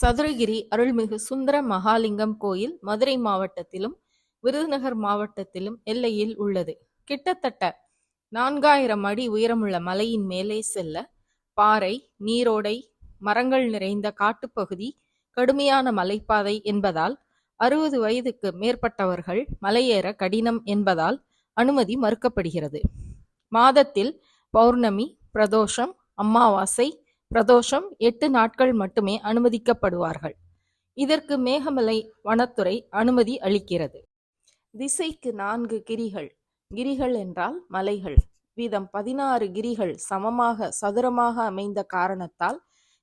சதுரகிரி அருள்மிகு சுந்தர மகாலிங்கம் கோயில் மதுரை மாவட்டத்திலும் விருதுநகர் மாவட்டத்திலும் எல்லையில் உள்ளது. கிட்டத்தட்ட நான்காயிரம் அடி உயரமுள்ள மலையின் மேலே செல்ல பாறை நீரோடை மரங்கள் நிறைந்த காட்டுப்பகுதி கடுமையான மலைப்பாதை என்பதால் அறுபது வயதுக்கு மேற்பட்டவர்கள் மலையேற கடினம் என்பதால் அனுமதி மறுக்கப்படுகிறது. மாதத்தில் பௌர்ணமி பிரதோஷம் அமாவாசை பிரதோஷம் எட்டு நாட்கள் மட்டுமே அனுமதிக்கப்படுவார்கள். இதற்கு மேகமலை வனத்துறை அனுமதி அளிக்கிறது. திசைக்கு நான்கு கிரிகள். கிரிகள் என்றால் மலைகள். வீதம் பதினாறு கிரிகள் சமமாக சதுரமாக அமைந்த காரணத்தால்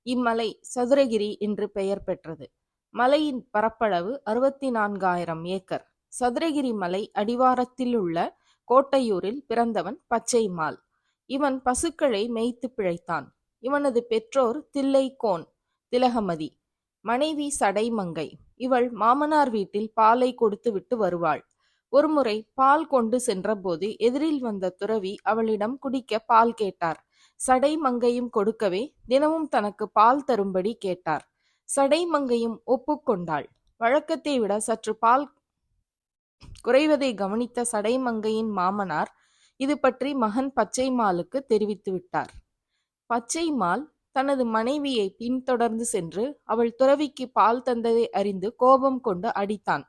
இம்மலை சதுரகிரி என்று பெயர் பெற்றது. மலையின் பரப்பளவு அறுபத்தி நான்காயிரம் ஏக்கர். சதுரகிரி மலை அடிவாரத்தில் உள்ள கோட்டையூரில் பிறந்தவன் பச்சைமால். இவன் பசுக்களை மேய்த்து பிழைத்தான். இவனது பெற்றோர் தில்லைக்கோன் திலகமதி. மனைவி சடைமங்கை. இவள் மாமனார் வீட்டில் பாலை கொடுத்து விட்டு வருவாள். ஒருமுறை பால் கொண்டு சென்றபோது எதிரில் வந்த துறவி அவளிடம் குடிக்க பால் கேட்டார். சடைமங்கையும் கொடுக்கவே தினமும் தனக்கு பால் தரும்படி கேட்டார். சடைமங்கையும் ஒப்புக்கொண்டாள். வழக்கத்தை விட சற்று பால் குறைவதை கவனித்த சடைமங்கையின் மாமனார் இது பற்றி மகன் பச்சைமாலுக்கு தெரிவித்து விட்டார். பச்சைமால் தனது மனைவியை பின்தொடர்ந்து சென்று அவள் துறவிக்கு பால் தந்ததை அறிந்து கோபம் கொண்டு அடித்தான்.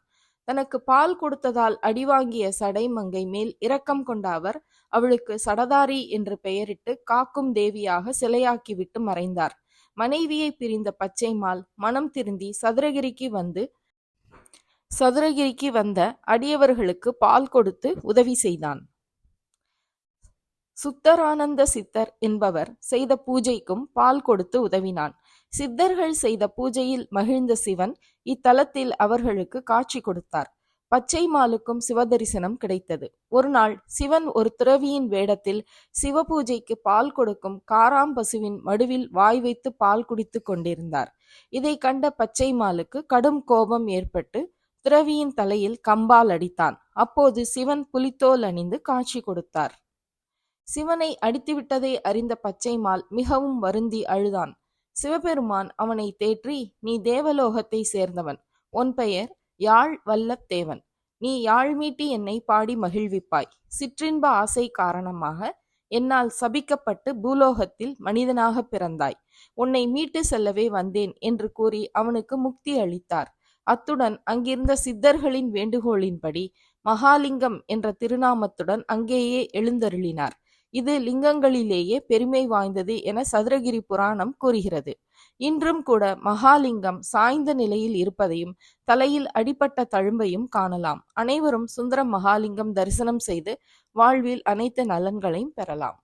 தனக்கு பால் கொடுத்ததால் அடிவாங்கிய சடைமங்கை மேல் இரக்கம் கொண்ட அவர் அவளுக்கு சடதாரி என்று பெயரிட்டு காக்கும் தேவியாக சிலையாக்கிவிட்டு மறைந்தார். மனைவியை பிரிந்த பச்சைமால் மனம் திருந்தி சதுரகிரிக்கு வந்து சதுரகிரிக்கு வந்த அடியவர்களுக்கு பால் கொடுத்து உதவி செய்தான். சுத்தரானந்த சித்தர் என்பவர் செய்த பூஜைக்கும் பால் கொடுத்து உதவினான். சித்தர்கள் செய்த பூஜையில் மகிழ்ந்த சிவன் இத்தலத்தில் அவர்களுக்கு காட்சி கொடுத்தார். பச்சை மாலுக்கும் சிவதரிசனம் கிடைத்தது. ஒரு நாள் சிவன் ஒரு துறவியின் வேடத்தில் சிவபூஜைக்கு பால் கொடுக்கும் காராம் பசுவின் மடுவில் வாய் வைத்து பால் குடித்து கொண்டிருந்தார். இதை கண்ட பச்சை மாலுக்கு கடும் கோபம் ஏற்பட்டு துறவியின் தலையில் கம்பால் அடித்தான். அப்போது சிவன் புலித்தோல் அணிந்து காட்சி கொடுத்தார். சிவனை அடித்துவிட்டதை அறிந்த பச்சைமால் மிகவும் வருந்தி அழுதான். சிவபெருமான் அவனை தேற்றி நீ தேவலோகத்தை சேர்ந்தவன். உன் பெயர் யாழ் வல்லத்தேவன். நீ யாழ் மீட்டி என்னை பாடி மகிழ்விப்பாய். சிற்றின்ப ஆசை காரணமாக என்னால் சபிக்கப்பட்டு பூலோகத்தில் மனிதனாக பிறந்தாய். உன்னை மீட்டு செல்லவே வந்தேன் என்று கூறி அவனுக்கு முக்தி அளித்தார். அத்துடன் அங்கிருந்த சித்தர்களின் வேண்டுகோளின்படி மகாலிங்கம் என்ற திருநாமத்துடன் அங்கேயே எழுந்தருளினார். இது லிங்கங்களிலேயே பெருமை வாய்ந்தது என சதுரகிரி புராணம் கூறுகிறது. இன்றும் கூட மகாலிங்கம் சாய்ந்த நிலையில் இருப்பதையும் தலையில் அடிப்பட்ட தழும்பையும் காணலாம். அனைவரும் சுந்தர மகாலிங்கம் தரிசனம் செய்து வாழ்வில் அனைத்து நலன்களையும் பெறலாம்.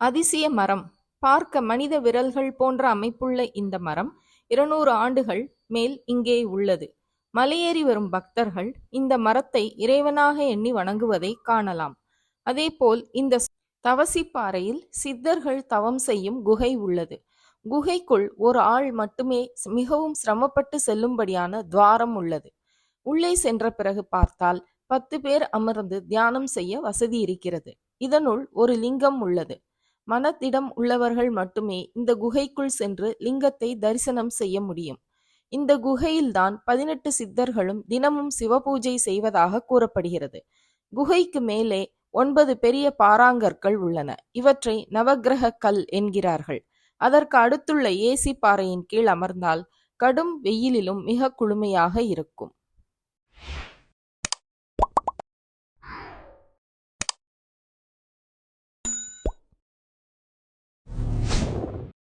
அதிசய மரம். பார்க்க மனித விரல்கள் போன்ற அமைப்புள்ள இந்த மரம் இருநூறு ஆண்டுகள் மேல் இங்கே உள்ளது. மலையேறி வரும் பக்தர்கள் இந்த மரத்தை இறைவனாக எண்ணி வணங்குவதை காணலாம். அதேபோல் இந்த தவசிப்பாறையில் சித்தர்கள் தவம் செய்யும் குகை உள்ளது. குகைக்குள் ஒரு ஆள் மட்டுமே மிகவும் சிரமப்பட்டு செல்லும்படியான துவாரம் உள்ளது. உள்ளே சென்ற பிறகு பார்த்தால் பத்து பேர் அமர்ந்து தியானம் செய்ய வசதி இருக்கிறது. இதனுள் ஒரு லிங்கம் உள்ளது. மனத்திடம் உள்ளவர்கள் மட்டுமே இந்த குகைக்குள் சென்று லிங்கத்தை தரிசனம் செய்ய முடியும். இந்த குகையில்தான் பதினெட்டு சித்தர்களும் தினமும் சிவபூஜை செய்வதாக கூறப்படுகிறது. குகைக்கு மேலே ஒன்பது பெரிய பாறாங்கற்கள் உள்ளன. இவற்றை நவக்கிரக கல் என்கிறார்கள். அதற்கு அடுத்துள்ள ஏசி பாறையின் கீழ் அமர்ந்தால் கடும் வெயிலிலும் மிக குளுமையாக இருக்கும்.